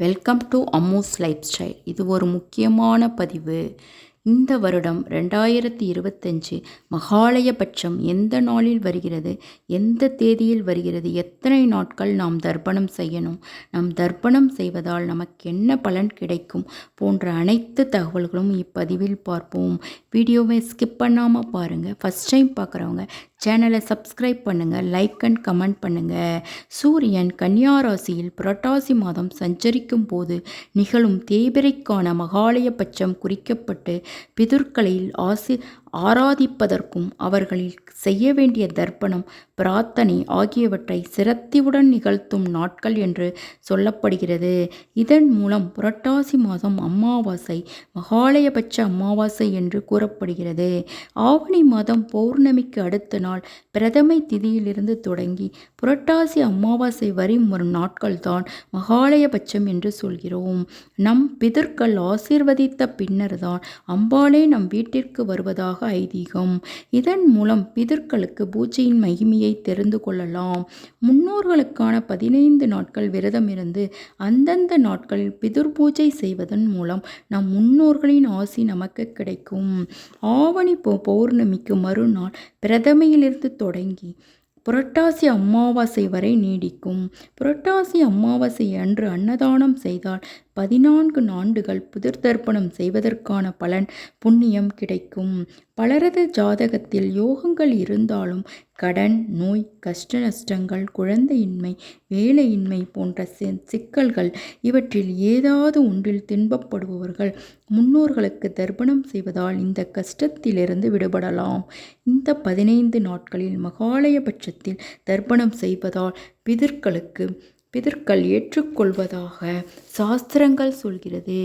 Welcome to Ammu's lifestyle இது ஒரு முக்கியமான பதிவு. இந்த வருடம் ரெண்டாயிரத்தி இருபத்தஞ்சு மகாலயபட்சம் எந்த நாளில் வருகிறது? எந்த தேதியில் வருகிறது? எத்தனை நாட்கள் நாம் தர்ப்பணம் செய்யணும்? நாம் தர்ப்பணம் செய்வதால் நமக்கு என்ன பலன் கிடைக்கும்? போன்ற அனைத்து தகவல்களும் இப்பதிவில் பார்ப்போம். வீடியோவை ஸ்கிப் பண்ணாமல் பாருங்கள் ஃபஸ்ட் டைம் பார்க்குறவங்க சேனலை சப்ஸ்கிரைப் பண்ணுங்கள் லைக் அண்ட் கமெண்ட் பண்ணுங்கள் சூரியன் கன்னியா ராசியில் புரட்டாசி மாதம் சஞ்சரிக்கும் போது நிகழும் தேய்பிரைக்கான மகாலயபட்சம் குறிக்கப்பட்டு பிதுர்களையில் ஆசி ஆராதிப்பதற்கும் அவர்களில் செய்ய வேண்டிய தர்ப்பணம் பிரார்த்தனை ஆகியவற்றை சிரத்தியுடன் நிகழ்த்தும் நாட்கள் என்று சொல்லப்படுகிறது. இதன் மூலம் புரட்டாசி மாதம் அமாவாசை மகாலயபட்ச அமாவாசை என்று கூறப்படுகிறது. ஆவணி மாதம் பௌர்ணமிக்கு அடுத்த நாள் பிரதமை திதியிலிருந்து தொடங்கி புரட்டாசி அமாவாசை வரை வரும் நாட்கள் தான் மகாலயபட்சம் என்று சொல்கிறோம். நம் பிதர்கள் ஆசீர்வதித்த பின்னர்தான் அம்பாளே நம் வீட்டிற்கு வருவதாக ஐதீகம். இதன் மூலம் பிதர்களுக்கு பூஜையின் மகிமையை தெரிந்து கொள்ளலாம். முன்னோர்களுக்கான பதினைந்து நாட்கள் விரதம் இருந்து அந்தந்த நாட்களில் பிதுர் பூஜை செய்வதன் மூலம் நம் முன்னோர்களின் ஆசி நமக்கு கிடைக்கும். ஆவணி பௌர்ணமிக்கு மறுநாள் பிரதமையிலிருந்து தொடங்கி புரட்டாசி அமாவாசை வரை நீடிக்கும். புரட்டாசி அமாவாசை அன்று அன்னதானம் செய்தால் பதினான்கு நாண்டுகள் புதிர் தர்ப்பணம் செய்வதற்கான பலன் புண்ணியம் கிடைக்கும். பலரது ஜாதகத்தில் யோகங்கள் இருந்தாலும் கடன் நோய் கஷ்ட நஷ்டங்கள் குழந்தையின்மை வேலையின்மை போன்ற சிக்கல்கள் இவற்றில் ஏதாவது ஒன்றில் துன்பப்படுபவர்கள் முன்னோர்களுக்கு தர்ப்பணம் செய்வதால் இந்த கஷ்டத்திலிருந்து விடுபடலாம். இந்த பதினைந்து நாட்களில் மகாலயபட்சத்தில் தர்ப்பணம் செய்வதால் பிதர்களுக்கு பிதர்கள் ஏற்றுக்கொள்வதாக சாஸ்திரங்கள் சொல்கிறது.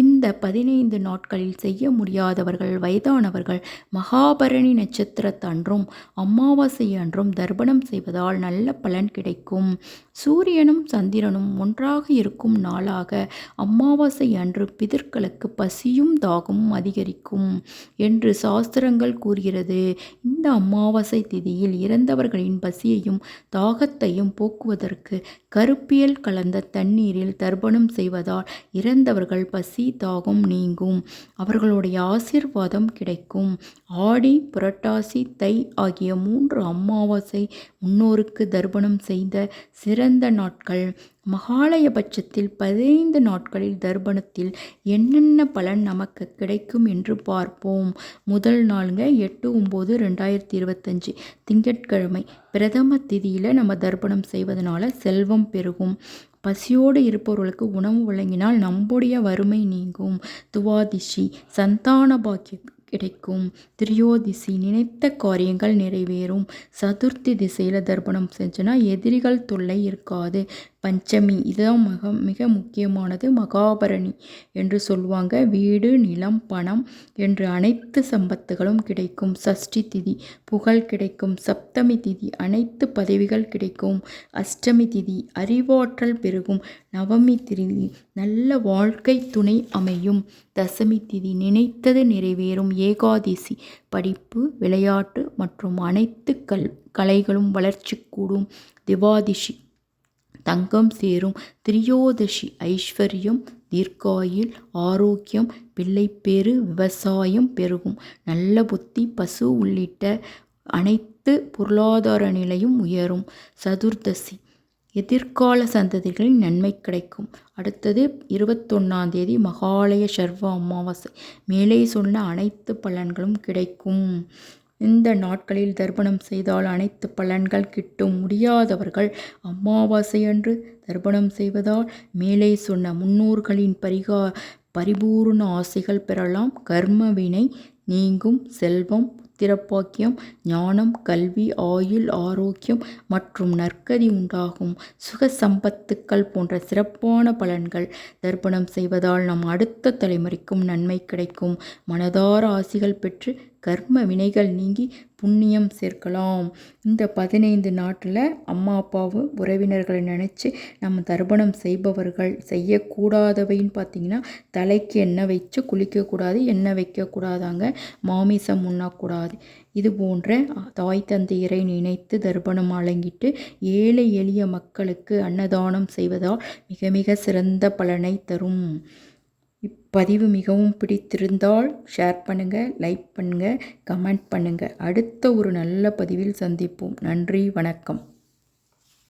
இந்த பதினைந்து நாட்களில் செய்ய முடியாதவர்கள் வயதானவர்கள் மகாபரணி நட்சத்திரத்தன்றும் அமாவாசை அன்றும் தர்ப்பணம் செய்வதால் நல்ல பலன் கிடைக்கும். சூரியனும் சந்திரனும் ஒன்றாக இருக்கும் நாளாக அமாவாசை அன்று பிதர்களுக்கு பசியும் தாகமும் அதிகரிக்கும் என்று சாஸ்திரங்கள் கூறுகிறது. இந்த அமாவாசை திதியில் இறந்தவர்களின் பசியையும் தாகத்தையும் போக்குவதற்கு கரு கருப்பியல் கலந்த தண்ணீரில் தர்ப்பணம் செய்வதால் இறந்தவர்கள் பசி தாகம் நீங்கும். அவர்களுடைய ஆசிர்வாதம் கிடைக்கும். ஆடி புரட்டாசி தை ஆகிய மூன்று அமாவாசை முன்னோருக்கு தர்ப்பணம் செய்த சிறந்த நாட்கள். மகாலயபட்சத்தில் பதினைந்து நாட்களில் தர்ப்பணத்தில் என்னென்ன பலன் நமக்கு கிடைக்கும் என்று பார்ப்போம். முதல் நாளுங்க எட்டு ஒம்பது ரெண்டாயிரத்தி இருபத்தஞ்சி. திங்கட்கிழமை பிரதம திதியில் நம்ம தர்ப்பணம் செய்வதனால செல்வம் பெருகும். பசியோடு இருப்பவர்களுக்கு உணவு வழங்கினால் நம்முடைய வறுமை நீங்கும். துவாதிஷி சந்தான பாக்கியம் கிடைக்கும். திரியோதிசி நினைத்த காரியங்கள் நிறைவேறும். சதுர்த்தி திசையில் தர்ப்பணம் செஞ்சோன்னா எதிரிகள் தொல்லை இருக்காது. பஞ்சமி. இதுதான் மிக மிக முக்கியமானது. மகாபரணி என்று சொல்லுவாங்க. வீடு நிலம் பணம் என்று அனைத்து சம்பத்துகளும் கிடைக்கும். சஷ்டி திதி புகழ் கிடைக்கும். சப்தமி திதி அனைத்து பதவிகள் கிடைக்கும். அஷ்டமி திதி அறிவாற்றல் பெருகும். நவமி திதி நல்ல வாழ்க்கை துணை அமையும். தசமி திதி நினைத்தது நிறைவேறும். ஏகாதசி படிப்பு விளையாட்டு மற்றும் அனைத்து கல் கலைகளும் வளர்ச்சி கூடும். திவாதிஷி தங்கம் சேரும் திரியோதசி ஐஸ்வர்யம் தீர்க்காயில் ஆரோக்கியம் பிள்ளைப்பேறு விவசாயம் பெருகும். நல்ல புத்தி பசு உள்ளிட்ட அனைத்து பொருளாதார நிலையும் உயரும். சதுர்தசி எதிர்கால சந்ததிகளின் நன்மை கிடைக்கும். அடுத்தது இருபத்தொன்னாம் தேதி மகாலய சர்வ அமாவாசை. மேலே சொன்ன அனைத்து பலன்களும் கிடைக்கும். இந்த நாட்களில் தர்ப்பணம் செய்தால் அனைத்து பலன்கள் கிட்டும். முடியாதவர்கள் அமாவாசையன்று தர்ப்பணம் செய்வதால் மேலே சொன்ன முன்னோர்களின் பரிகா பரிபூர்ண ஆசைகள் பெறலாம். கர்ம வினை நீங்கும் செல்வம் புத்திரப்பாக்கியம் ஞானம் கல்வி ஆயுள் ஆரோக்கியம் மற்றும் நற்கதி உண்டாகும். சுக சம்பத்துக்கள் போன்ற சிறப்பான பலன்கள் தர்ப்பணம் செய்வதால் நம் அடுத்த தலைமுறைக்கும் நன்மை கிடைக்கும். மனதார ஆசிகள் பெற்று கர்ம வினைகள் நீங்கி புண்ணியம் சேர்க்கலாம். இந்த பதினைந்து நாட்டில் அம்மா அப்பாவும் உறவினர்களை நினச்சி நம்ம தர்ப்பணம் செய்பவர்கள் செய்யக்கூடாதவைன்னு பார்த்திங்கன்னா தலைக்கு எண்ணெய் வச்சு குளிக்கக்கூடாது எண்ணெய் வைக்கக்கூடாதாங்க. மாமிசம் உண்ணக்கூடாது. இது போன்ற தாய் தந்தையரை நினைத்து தர்ப்பணம் வழங்கிட்டு ஏழை எளிய மக்களுக்கு அன்னதானம் செய்வதால் மிக மிக சிறந்த பலனை தரும். பதிவு மிகவும் பிடித்திருந்தால் ஷேர் பண்ணுங்கள் லைக் பண்ணுங்கள் கமெண்ட் பண்ணுங்கள் அடுத்த ஒரு நல்ல பதிவில் சந்திப்போம். நன்றி வணக்கம்.